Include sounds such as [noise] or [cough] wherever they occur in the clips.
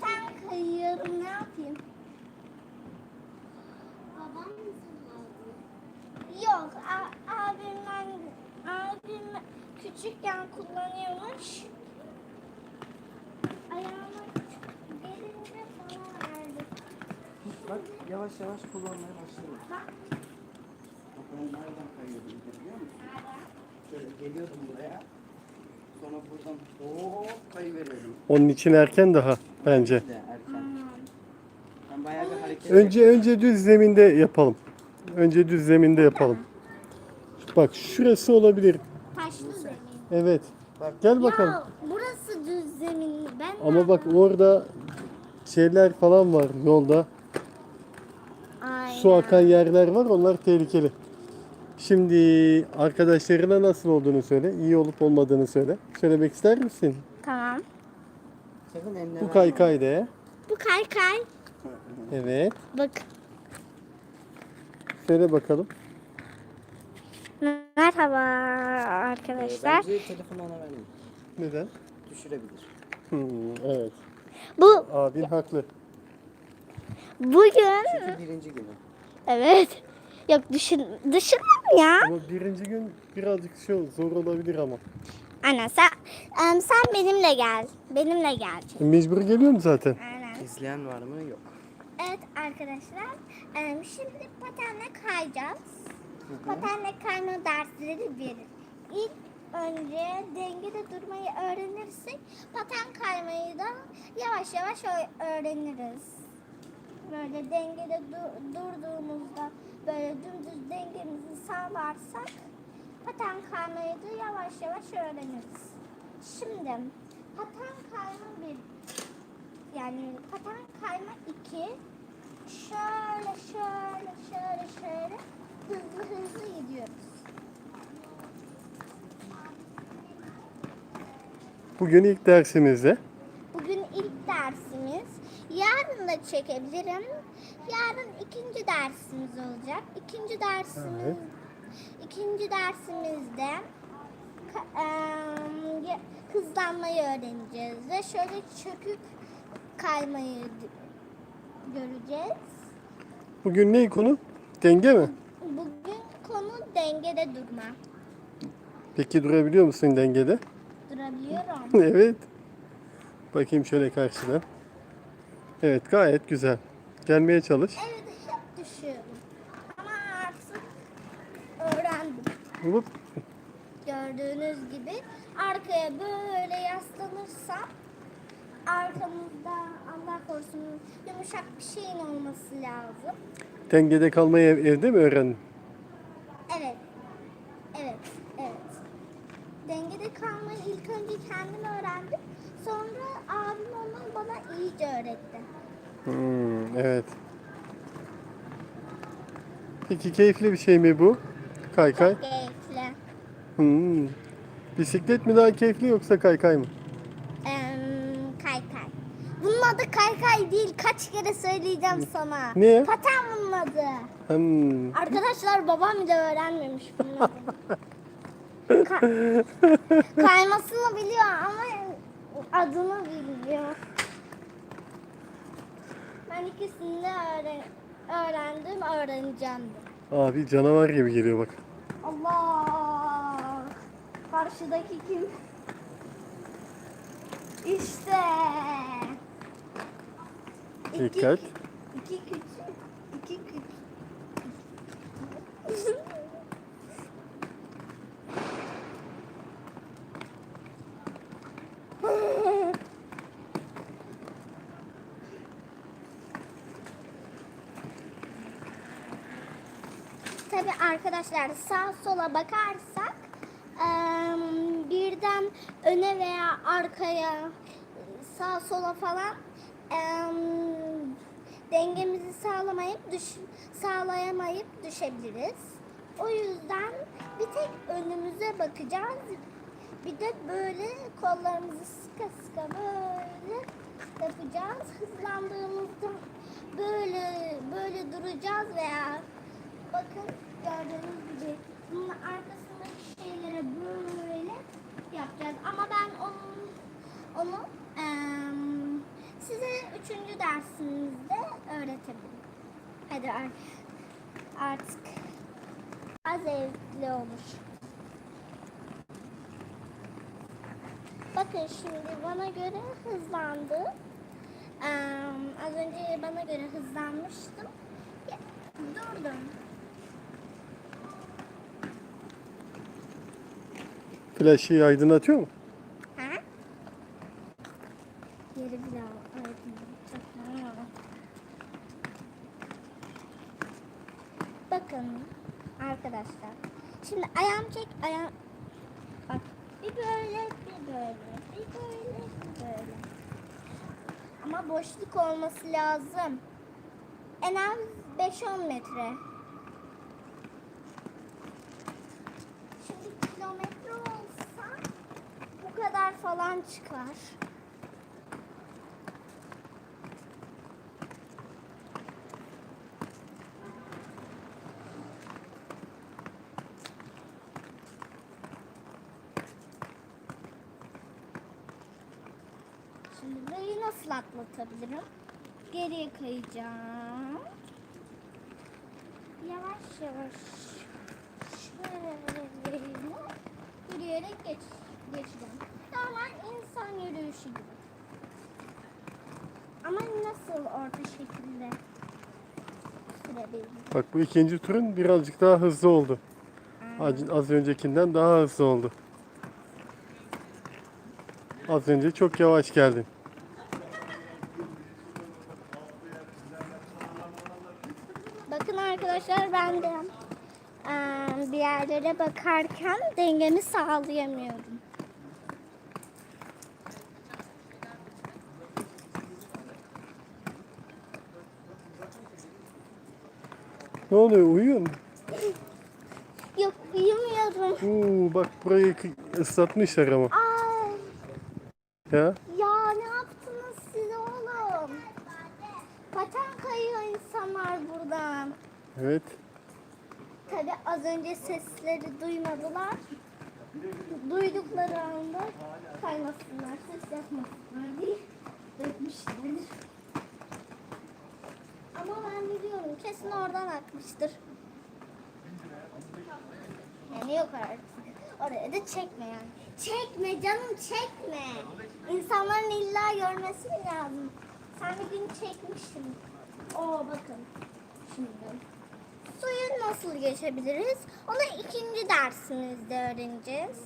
paten kayıyorum ne yapayım? Babam mı sana? Yok abimden abim küçükken kullanıyormuş. Ayağıma gelince bana verdi. Bak yavaş yavaş kullanmaya başladım. Bak Bak ben nereden kayıyordum biliyor musun? Şöyle geliyordum buraya. Sonra buradan hop kayıveriyordum. Onun için erken daha bence. Bir de erken. Ben bayağı bir hareket Önce önce düz zeminde yapalım. Önce düz zeminde yapalım. Bak şurası olabilir. taşlı zemin. Evet. Gel bakalım. Ya burası düz zemin. Ben Ama bak orada şeyler falan var yolda. Aynen. Su akan yerler var. Onlar tehlikeli. Şimdi arkadaşlarına nasıl olduğunu söyle. iyi olup olmadığını söyle. Söylemek ister misin? Tamam. Sakın eline Bu kaykay de. Bu kay kay. Evet. Bak. Söyle bakalım. Merhaba Ee, arkadaşlar. Bence telefonu ona vermeyin. Neden? Düşürebilir. Hmm, evet. Bu Abin haklı. bugün Çünkü birinci günü. evet. Yok düşün düşünmem ya. Ama birinci gün birazcık şey zor olabilir ama. Anne sen em, sen benimle gel. Benimle gel. Mecbur geliyorum zaten. Aynen. İzleyen var mı? Yok. Evet arkadaşlar. em, şimdi patenle kayacağız. Patenle kayma dersleri verir. İlk önce dengede durmayı öğrenirsek paten kaymayı da yavaş yavaş ö- öğreniriz. Böyle dengede du- durduğumuzda böyle dümdüz dengemizi sağlarsak paten kaymayı da yavaş yavaş öğreniriz. Şimdi paten kayma bir yani paten kayma iki şöyle şöyle şöyle şöyle hızlı hızlı gidiyoruz. Bugün ilk dersimizde. Bugün ilk dersimiz. Yarın da çekebilirim. Yarın ikinci dersimiz olacak. İkinci dersimiz Evet. ikinci dersimizde hızlanmayı öğreneceğiz ve şöyle çöküp kaymayı göreceğiz. Bugün ne konu? Denge mi? Bugün konu dengede durma. Peki durabiliyor musun dengede? Durabiliyorum. [laughs] evet. Bakayım şöyle karşıdan. Evet gayet güzel. Gelmeye çalış. Evet hep düşüyorum. Ama artık öğrendim. Hop. Gördüğünüz gibi arkaya böyle yaslanırsam arkamızda Allah korusun yumuşak bir şeyin olması lazım. Dengede kalmayı ev- evde mi öğrendin? Evet. Evet. Evet. Dengede kalmayı ilk önce kendim öğrendim. Sonra abim onu bana iyice öğretti. Hmm, evet. Peki keyifli bir şey mi bu? Kaykay. Keyifli. Hmm. Bisiklet mi daha keyifli yoksa kaykay mı? Em, kaykay. Bunun adı kaykay değil. Kaç kere söyleyeceğim sana. Ne? Paten bunun adı. Hmm. Arkadaşlar babam bile öğrenmemiş bunun adını. [laughs] Ka- kaymasını biliyor ama adını bilmiyor. Ben ikisini de öğren- öğrendim, öğreneceğim de. Abi canavar gibi geliyor bak. Allah! Karşıdaki kim? İşte. İki- Dikkat. İki küçük. iki küçük. [laughs] Tabi arkadaşlar sağ sola bakarsak birden öne veya arkaya sağ sola falan em, dengemizi sağlamayıp düş sağlayamayıp düşebiliriz. O yüzden bir tek önümüze bakacağız. Bir de böyle kollarımızı sıka sıka böyle yapacağız. Hızlandığımızda böyle böyle duracağız veya bakın gördüğünüz gibi bunun arkasındaki şeylere böyle yapacağız. Ama ben onun onu em, size dersimizde öğretebilirim. Hadi ar- artık az zevkli olur. Bakın şimdi bana göre hızlandı. Ee, az önce bana göre hızlanmıştım. Ya, Durdum. Flaşı aydınlatıyor mu? Ha? Yeri bile aydınlatacak. Ha. Bakın arkadaşlar. Şimdi ayağım çek ayağım. Bak bir böyle bir böyle bir böyle bir böyle. Ama boşluk olması lazım. En az 5-10 metre. Şimdi kilometre olsa bu kadar falan çıkar. Şimdi burayı nasıl atlatabilirim? Geriye kayacağım. Yavaş yavaş şöyle yürüyerek geç, geçeceğim. Normal insan yürüyüşü gibi. Ama nasıl orta şekilde sürebilirim? Bak bu ikinci turun birazcık daha hızlı oldu. Az, az öncekinden daha hızlı oldu. Az önce çok yavaş geldin. Bakın arkadaşlar ben de eee, bakarken dengemi sağlayamıyorum. Ne oluyor uyuyor mu? Yok uyumuyorum. Oo, bak burayı ıslatmışlar ama. Ay, Ya ya ne yaptınız siz oğlum? Paten kayıyor insanlar buradan. evet. Tabi az önce sesleri duymadılar. Duydukları anda kaymasınlar, ses yapmasınlar diye dökmüşlerdir. Ama ben biliyorum kesin oradan akmıştır. Yani yok artık. Oraya da çekme yani. Çekme canım çekme. İnsanların illa görmesi lazım? Sen bir gün çekmiştin. Oo bakın. Şimdi. Suyu nasıl geçebiliriz? Onu ikinci dersimizde öğreneceğiz.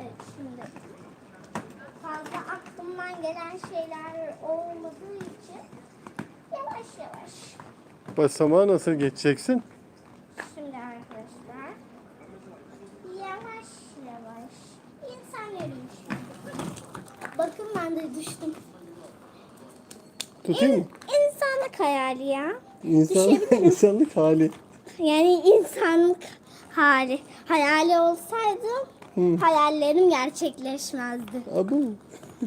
Evet şimdi fazla aklımdan gelen şeyler olmadığı için yavaş yavaş. Basamağı nasıl geçeceksin? Şimdi arkadaşlar yavaş yavaş insan yürüyüşü. Bakın ben de düştüm. Tutayım mı? Hayali ya. İnsan, [laughs] insanlık hali. Yani insanlık hali. Hayali olsaydı Hı. hayallerim gerçekleşmezdi. Abu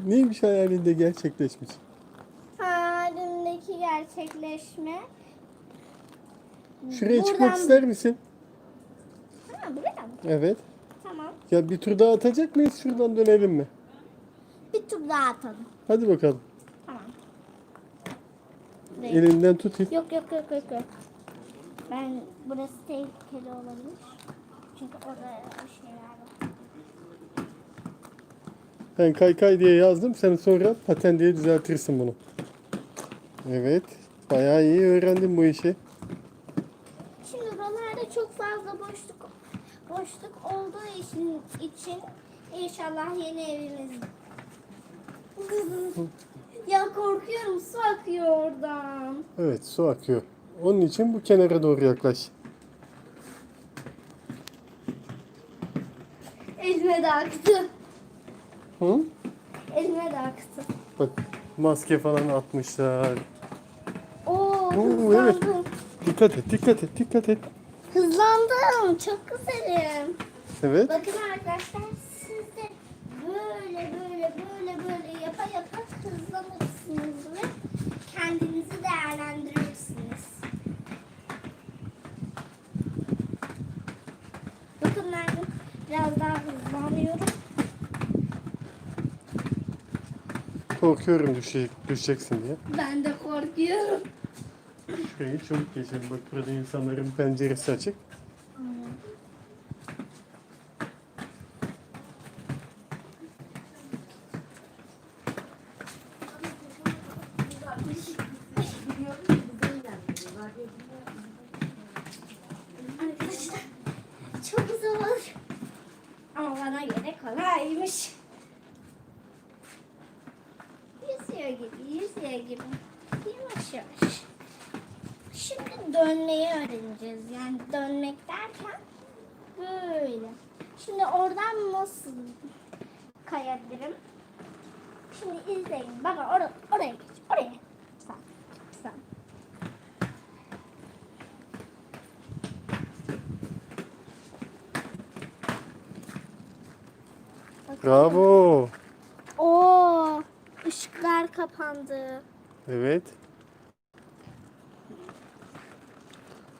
neymiş hayalinde gerçekleşmiş? Hayalimdeki gerçekleşme. Şuraya Buradan- çıkmak ister misin? Ha buraya mı? Evet. Tamam. Ya bir tur daha atacak mıyız? Şuradan dönelim mi? Bir tur daha atalım. Hadi bakalım. Tamam. Elinden tutayım. Yok yok yok yok yok. Ben burası tehlikeli olabilir. Çünkü orada bir şeyler var. Ben kaykay diye yazdım. Sen sonra paten diye düzeltirsin bunu. Evet. Bayağı iyi öğrendin bu işi. Şimdi buralarda çok fazla boşluk boşluk olduğu için, için inşallah yeni evimiz. Ya korkuyorum su akıyor oradan. Evet su akıyor. Onun için bu kenara doğru yaklaş. Elime de aktı. Hı? Elime de aktı. Bak maske falan atmışlar. Oo, Oo, hızlandım. Dikkat et, dikkat et, dikkat et. Hızlandım. Çok güzelim. Evet. Bakın arkadaşlar siz de böyle böyle böyle yapa yapa hızlanırsınız ve kendinizi değerlendirirsiniz. Bakın ben biraz daha hızlanıyorum. Korkuyorum düşecek, düşeceksin diye. Ben de korkuyorum. Şurayı çabuk geçelim. Bak burada insanların penceresi açık. Arkadaşlar çok zor. Ama bana göre kolaymış. Yüzüyor gibi, yüzüyor gibi. Yavaş yavaş. Şimdi dönmeyi öğreneceğiz. Yani dönmek derken böyle. Şimdi oradan nasıl kayabilirim? Şimdi izleyin. Baba or oraya geç. Oraya. Sağ. Sağ. Bravo. Oo, ışıklar kapandı. Evet.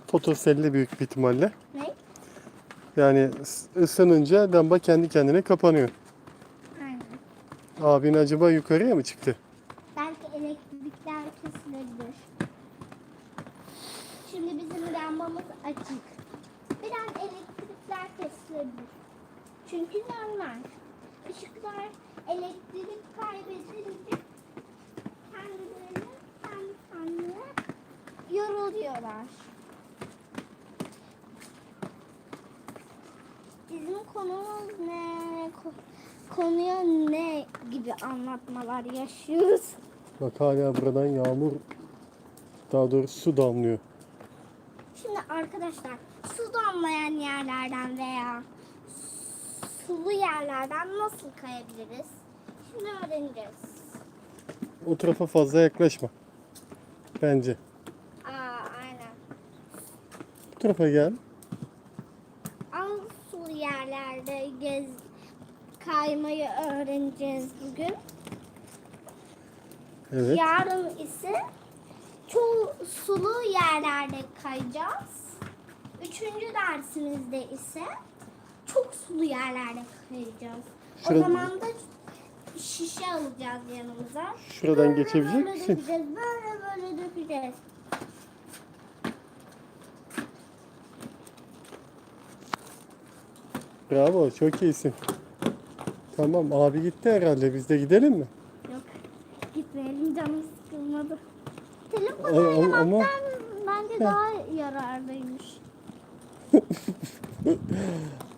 Fotoselli büyük bir ihtimalle. Yani ıs- ısınınca lamba kendi kendine kapanıyor. Aynen. Abin acaba yukarıya mı çıktı? Belki elektrikler kesilebilir. Şimdi bizim lambamız açık. Bir an elektrikler kesilebilir. Çünkü normal. Işıklar elektrik kaybedince kendilerini kendi kendine yoruluyorlar. Bizim konumuz ne? Ko- Konuya ne gibi anlatmalar yaşıyoruz? Bak hala buradan yağmur, daha doğrusu su damlıyor. Şimdi arkadaşlar su damlayan yerlerden veya sulu yerlerden nasıl kayabiliriz? Şimdi öğreneceğiz. O tarafa fazla yaklaşma. Bence. Aa aynen. Bu tarafa gel. Yerlerde gez kaymayı öğreneceğiz bugün. Evet. Yarın ise çoğu sulu yerlerde kayacağız. Üçüncü dersimizde ise çok sulu yerlerde kayacağız. O Şurada- zaman da şişe alacağız yanımıza. Şuradan Böyle geçebilecek böyle misin? Dökeceğiz, böyle böyle dökeceğiz. Bravo, çok iyisin. Tamam, abi gitti herhalde. Biz de gidelim mi? Yok gitmeyelim canım sıkılmadı. Telefon Ama- ama- ama- bence daha yararlıymış. [laughs]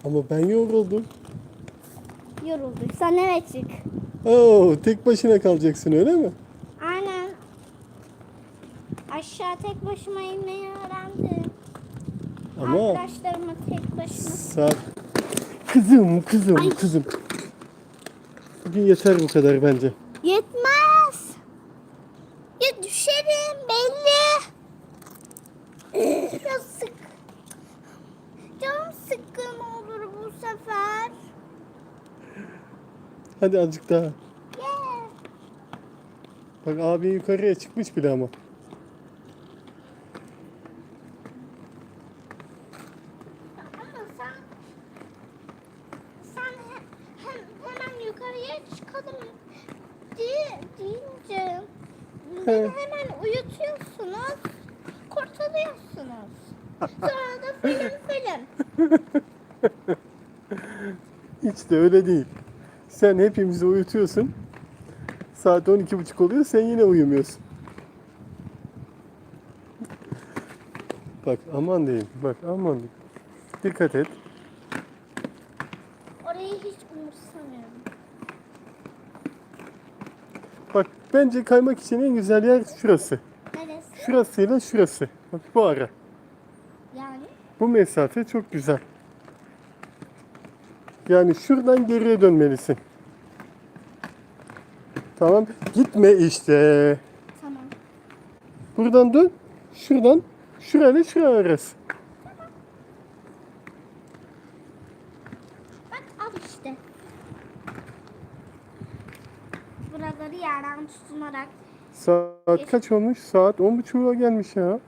Ama ben yoruldum. Yorulduysan eve çık. Oo, tek başına kalacaksın öyle mi? Aynen. Aşağı tek başıma inmeyi öğrendim. Ama Arkadaşlarıma tek başıma. saat... Kızım, kızım, kızım. Bugün yeter bu kadar bence. Yetmez. Ya düşerim belli. ya sık. Canım sıkkın olur bu sefer. Hadi azıcık daha. Yeah. Bak abi yukarıya çıkmış bile. Ama sen sen he- hem, hemen yukarıya çıkalım diye deyince beni He. hemen uyutuyorsunuz, kurtarıyorsunuz. Sonra da film film. De öyle değil. Sen hepimizi uyutuyorsun. Saat 12.30 oluyor sen yine uyumuyorsun. Bak aman diyeyim. Bak aman diyeyim. Dikkat et. Orayı hiç umursamıyorum. Bak bence kaymak için en güzel yer şurası. Neresi? Şurasıyla şurası. Bak bu ara. Yani Bu mesafe çok güzel. Yani şuradan geriye dönmelisin. Tamam. Gitme işte. tamam. Buradan dön. Şuradan. Şurayla şuraya arası. Bak al işte. Buraları yerden tutunarak Saat kaç olmuş? Saat 10.30'a gelmiş ya.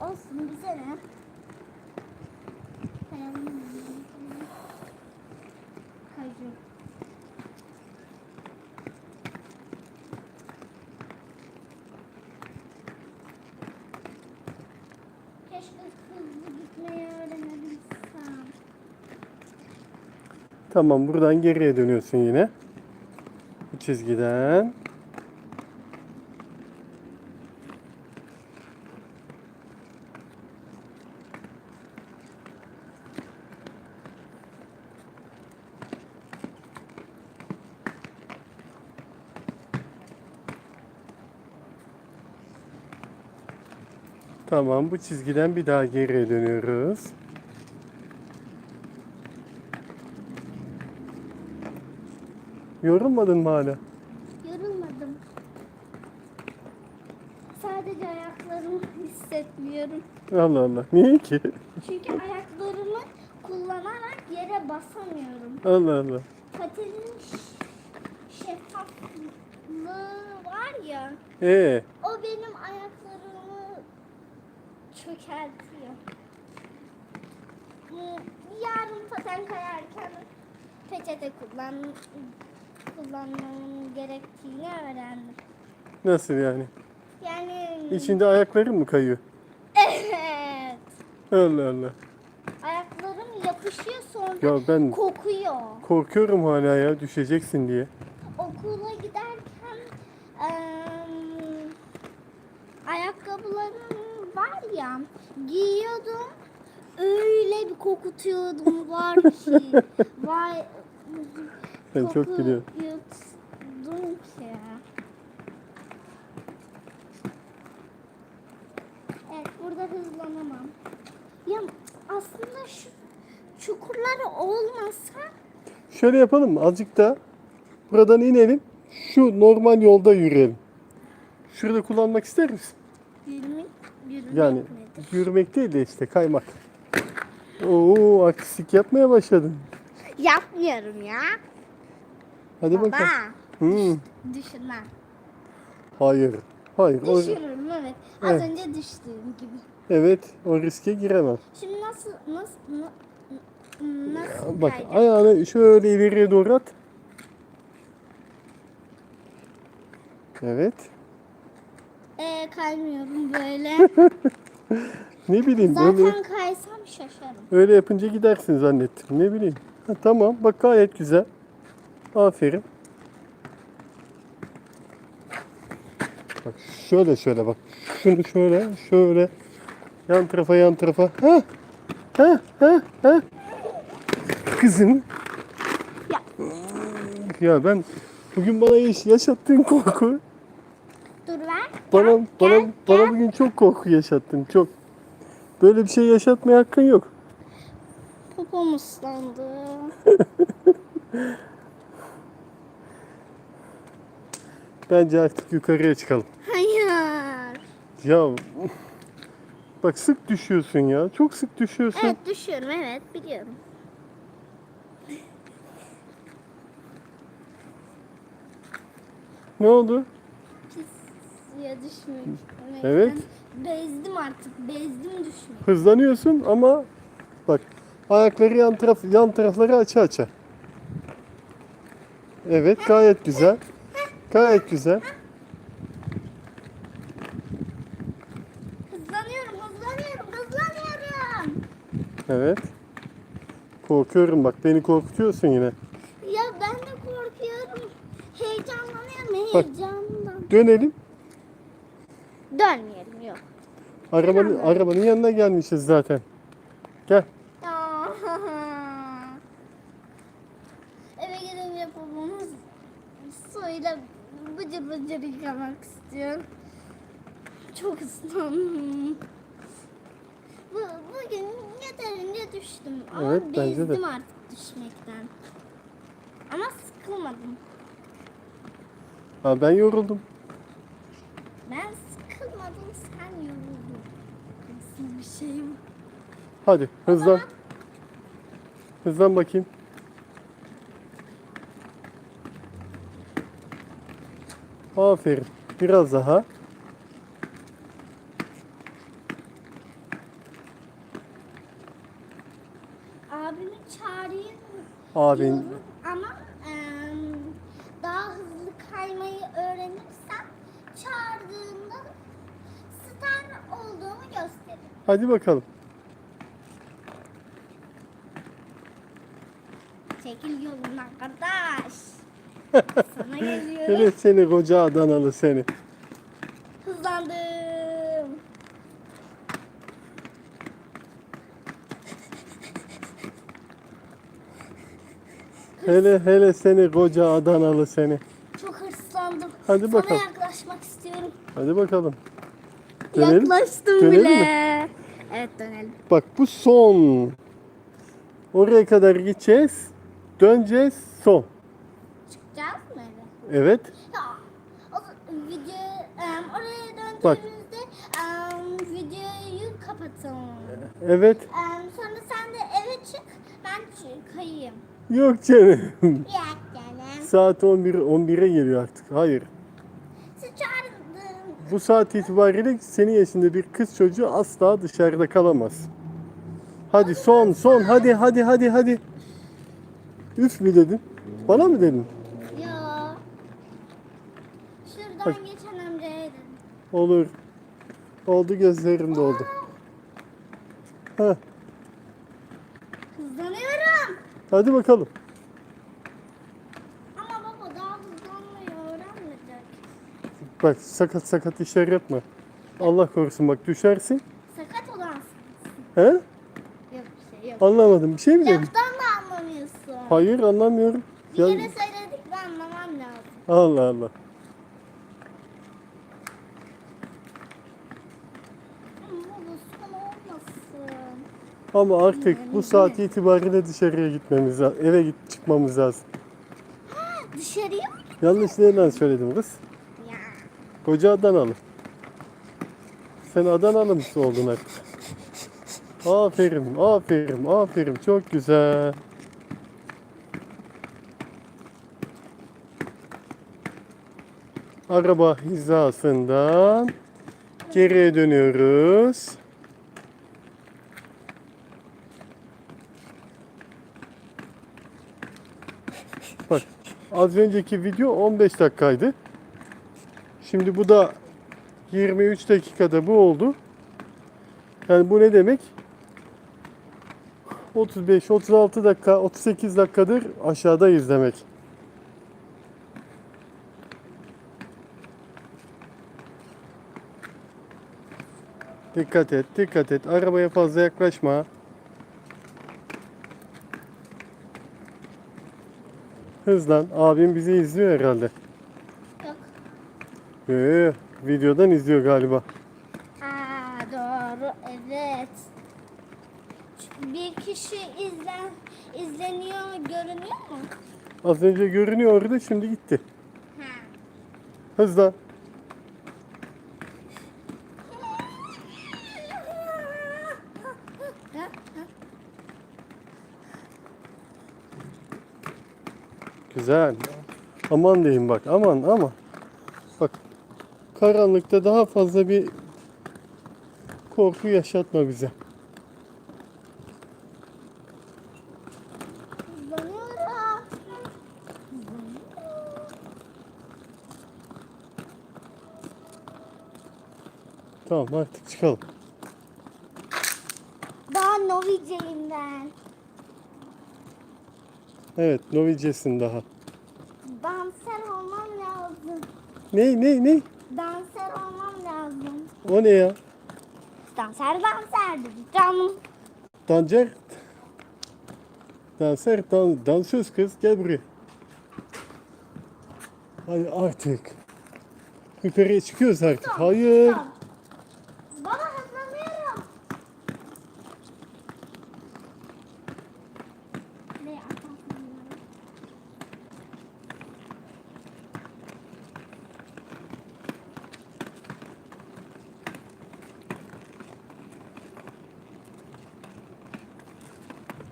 olsun bize ne? Kayacağım. Tamam buradan geriye dönüyorsun yine. Bu çizgiden. Tamam bu çizgiden bir daha geriye dönüyoruz. Yorulmadın mı hala? Yorulmadım. Sadece ayaklarımı [laughs] hissetmiyorum. Allah Allah. Niye ki? Çünkü ayaklarımı kullanarak yere basamıyorum. Allah Allah. Patinin ş- şeffaflığı var ya, Ee, o benim ayaklarımı çökertiyor. Yarın paten kayarken peçete kullan kullanmam gerektiğini öğrendim. nasıl yani? Yani İçinde ayakların mı kayıyor? [laughs] evet. Allah Allah. Ayaklarım yapışıyor sonra Ya ben kokuyor. korkuyorum hala ya düşeceksin diye. Okula giderken eee ayakkabılarım var ya giyiyordum. Öyle bir kokutuyordum var ki. [laughs] Vay. Ben çok. Yuttum ki. Evet burada hızlanamam. Ya aslında şu çukurlar olmasa Şöyle yapalım mı? Azıcık da buradan inelim. Şu normal yolda yürüyelim. Şurada kullanmak ister misin? yürümek, yürümek Yani nedir? yürümek değil de işte kaymak. Oo artistik yapmaya başladın. Yapmıyorum ya. Hadi Baba. bakalım. Hmm, Düşünmem. hayır. Hayır. O, Düşünürüm evet. Az Evet. önce düştüğüm gibi. evet o riske giremem. Şimdi nasıl nasıl na- nasıl Bak kayacağım? ayağını şöyle ileriye doğru at. Evet. Ee, kaymıyorum böyle. [laughs] Ne bileyim böyle, Zaten kaysam şaşarım. öyle yapınca gidersin zannettim. Ne bileyim. Ha, tamam bak gayet güzel. Aferin. Bak şöyle şöyle bak. Şunu şöyle şöyle. Yan tarafa yan tarafa. Ha. Ha ha ha. Kızım. Ya. Ya ben bugün bana yaş- yaşattığın korku Dur ver. Bana Gel, bana gel, bana bugün çok korku yaşattın. Çok. Böyle bir şey yaşatmaya hakkın yok. Popom ıslandı. [laughs] Bence artık yukarıya çıkalım. Hayır. Ya bak sık düşüyorsun ya. Çok sık düşüyorsun. Evet düşüyorum evet biliyorum. Ne oldu? Pis suya düşmek. Evet. Bezdim artık. Bezdim düşmek. Hızlanıyorsun ama bak ayakları yan taraf yan tarafları aça aça. Evet gayet güzel. Gayet güzel. Hızlanıyorum, hızlanıyorum, hızlanıyorum. Evet. Korkuyorum bak beni korkutuyorsun yine. Ya ben de korkuyorum. Heyecanlanıyorum Bak. heyecandan. Dönelim. Dönmeyelim yok. Arabanın arabanın yanına gelmişiz zaten. Gel. Aa. Eve gidince babamız suyla bıcır bıcır yıkamak istiyor. Çok ıslandım. Bu, bugün yeterince düştüm ama Evet, bence de. bezdim artık düşmekten. Ama sıkılmadım. Ha, ben yoruldum. Ben sıkılmadım, sen yoruldun. Nasıl bir şey bu? Hadi hızlan. Hızlan bakayım. Aferin. Biraz daha. Abimi çağırayım Abin diyorum ama em, daha hızlı kaymayı öğrenirsem çağırdığında star olduğumu gösteririm. Hadi bakalım. Çekil yolundan kardeş. [laughs] Sana geliyorum. Hele seni koca Adanalı seni. Hızlandım. Hele hele seni koca Adanalı seni. Çok hırslandım. Hadi bakalım. Sana yaklaşmak istiyorum. Hadi bakalım. Dönelim. Yaklaştım Dönelim bile. mi? Evet dönelim. Bak bu son. Oraya kadar gideceğiz. Döneceğiz. Son. Çıkacağız mı eve? Evet. Ya o video em, oraya Bak. döndüğümüzde em, videoyu kapatalım. Evet. Em, sonra sen de eve çık. Ben çıkayım. Yok canım. Yok canım. Saat 11 11'e geliyor artık. Hayır. Bu saat itibariyle senin yaşında bir kız çocuğu asla dışarıda kalamaz. Hadi son son hadi hadi hadi hadi. Üf mi dedin? Bana mı dedin? Ya. Şuradan Bak. geçen amcaya dedim. Olur. Oldu gözlerim doldu. Ha, Hızlanıyorum. hadi bakalım. Ama baba daha hızlanmayı öğrenmeyecek. Bak sakat sakat işler yapma. Allah korusun bak düşersin. Sakat olan He? Yok bir şey yok. Anlamadım. Bir şey mi dedin? Laftan da anlamıyorsun. Hayır anlamıyorum. Bir Ya, kere söyledik de anlamam lazım. Allah Allah. Ama baba son olmasın. Ama artık bu saat itibariyle dışarıya gitmemiz lazım. Eve git çıkmamız lazım. Dışarıya mı? Yanlış nereden söyledim kız? Koca Adanalı. Sen Adanalı mısın oldun artık? Aferin, aferin, aferin. Çok güzel. Araba hizasından geriye dönüyoruz. Bak az önceki video 15 dakikaydı. Şimdi bu da 23 dakikada bu oldu. Yani bu ne demek? 35, 36 dakika, 38 dakikadır aşağıdayız demek. Dikkat et, dikkat et. Arabaya fazla yaklaşma. Hızlan. Abim bizi izliyor herhalde. Ee, videodan izliyor galiba. Aa doğru evet. Bir kişi izlen izleniyor görünüyor mu? Az önce görünüyordu şimdi gitti. Ha. Hızlan. Güzel. Aman diyeyim bak aman aman. Karanlıkta daha fazla bir korku yaşatma bize. Tamam artık çıkalım. Daha noviceyim ben. Evet Novicesin daha. Danser olmam lazım. Ne ne ne? O ne ya? Danser danser dedi canım. Dancer. Danser, dan, dansöz kız gel buraya. Hadi artık. Yukarıya çıkıyoruz artık. Hayır. Tamam. Baba hızlanıyorum. Ne yaparsın?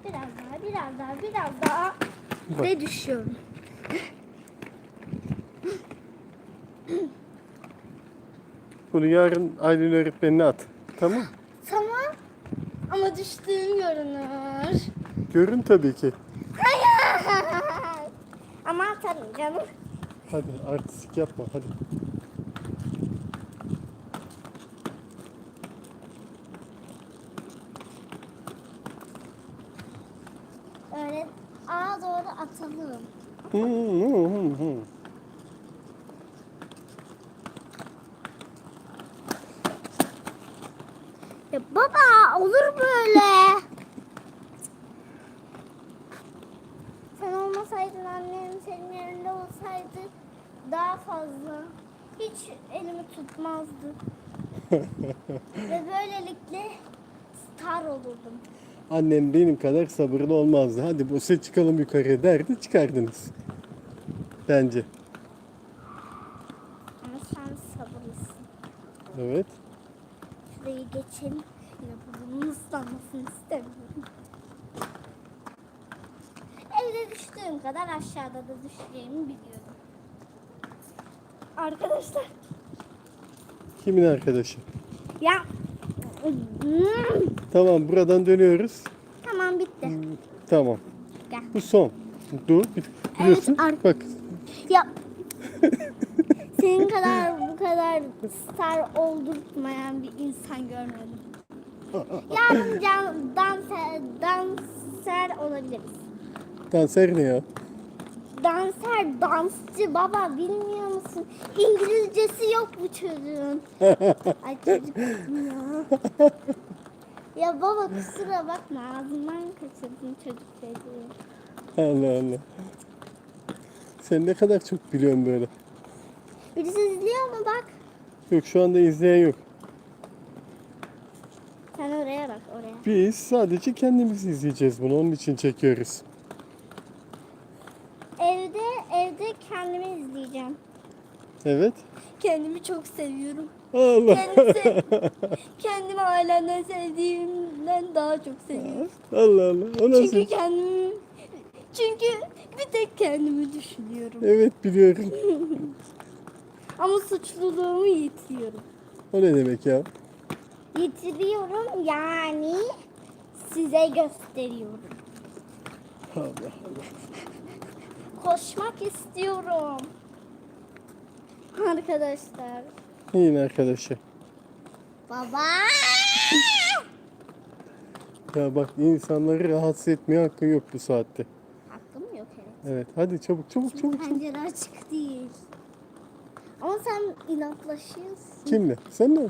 Biraz daha, biraz daha, biraz daha. Ve düşüyorum. Bunu yarın Aylin öğretmenine at. Tamam. Tamam. Ama düştüğüm görünür. Görün tabii ki. Ama atarım canım. Hadi artistik yapma hadi. Öyle. Aa doğru atalım. Ya baba olur böyle. Sen olmasaydın annem senin yerinde olsaydı daha fazla hiç elimi tutmazdı. [laughs] Ve böylelikle star olurdum. Annem benim kadar sabırlı olmazdı. Hadi Buse çıkalım yukarıya derdi çıkardınız. Bence. Ama sen sabırlısın. Evet. Şurayı geçelim. Yine burnumun ıslanmasını istemiyorum. Evde düştüğüm kadar aşağıda da düşeceğimi biliyorum. Arkadaşlar. Kimin arkadaşı? Ya. Tamam buradan dönüyoruz. Tamam bitti. Tamam. Gel. Bu son. Dur. Biliyorsun. ar- Bak. Ya. [laughs] Senin kadar bu kadar star oldurtmayan bir insan görmedim. [laughs] Yarın can, danser, danser olabiliriz. Kanser ne ya? Danser, dansçı baba bilmiyor musun? İngilizcesi yok bu çocuğun. [laughs] Ay çocuk ya. Ya baba kusura bakma ağzımdan kaçırdın çocuk dediği. Allah Allah. Sen ne kadar çok biliyorsun böyle. Birisi izliyor mu bak? Yok şu anda izleyen yok. Sen oraya bak oraya. Biz sadece kendimiz izleyeceğiz bunu. Onun için çekiyoruz. Evde evde kendimi izleyeceğim. Evet. Kendimi çok seviyorum. Allah. Kendimi, sev- [laughs] kendimi ailemden sevdiğimden daha çok seviyorum. Allah Allah. O nasıl? Çünkü kendimi çünkü bir tek kendimi düşünüyorum. Evet biliyorum. [laughs] Ama suçluluğumu yitiriyorum. O ne demek ya? Yitiriyorum yani size gösteriyorum. Allah Allah. Koşmak istiyorum. Arkadaşlar. Neyin arkadaşı? Baba. Ya bak insanları rahatsız etmeye hakkın yok bu saatte. Hakkım yok evet. Evet hadi çabuk çabuk çabuk. çabuk. Pencere açık değil. Ama sen inatlaşıyorsun. Kimle? Sen mi?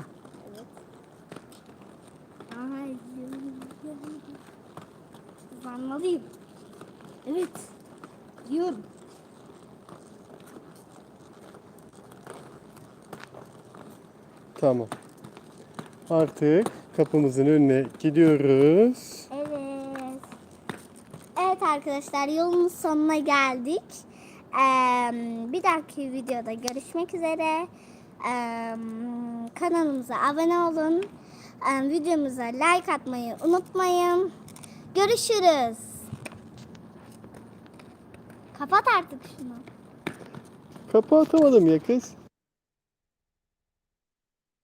Ay. Uzanmalıyım. Evet. Diyorum. Tamam. Artık kapımızın önüne gidiyoruz. Evet. Evet arkadaşlar yolun sonuna geldik. Ee, bir dahaki videoda görüşmek üzere. Ee, kanalımıza abone olun. Ee, videomuza like atmayı unutmayın. Görüşürüz. Kapat artık şunu. Kapı atamadım ya kız.